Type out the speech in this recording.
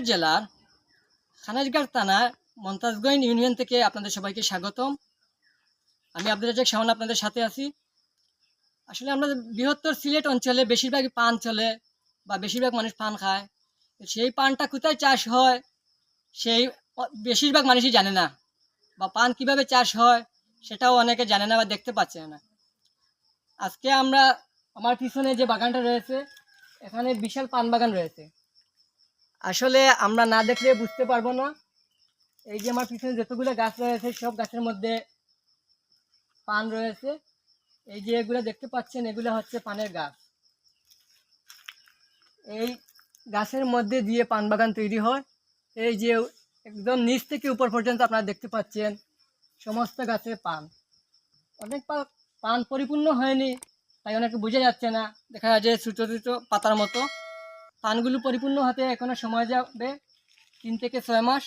জেলার খানাজগার থানার মন্তাজগঞ্জ ইউনিয়ন থেকে আপনাদের সবাইকে স্বাগতম। আমি আব্দুল রাজাক শাহন আপনাদের সাথে আছি। আসলে আমরা বৃহত্তর সিলেট অঞ্চলে বেশিরভাগই পান চলে বা বেশিরভাগ মানুষ পান খায়। সেই পানটা কোথায় চাষ হয়, সেই বেশিরভাগ মানুষই জানে না। বা পান কীভাবে চাষ হয়, সেটাও অনেকে জানে না বা দেখতে পাচ্ছে না। আজকে আমরা, আমার পিছনে যে বাগানটা রয়েছে, এখানে বিশাল পান বাগান রয়েছে। আসলে আমরা না দেখলে বুঝতে পারব না। এই যে আমার পিছনে যতগুলো গাছ রয়েছে, সব গাছের মধ্যে পান রয়েছে। এই যে এগুলো দেখতে পাচ্ছেন, এগুলো হচ্ছে পানের গাছ। এই গাছের মধ্যে দিয়ে পান বাগান তৈরি হয়। এই যে একদম নিচ থেকে উপর পর্যন্ত আপনারা দেখতে পাচ্ছেন সমস্ত গাছে পান। অনেক পান পরিপূর্ণ হয়নি, তাই অনেকে বোঝা যাচ্ছে না। দেখা যায় ছোটো ছোটো পাতার মতো। পানগুলো পরিপূর্ণ হতে এখনও সময় যাবে তিন থেকে ছয় মাস।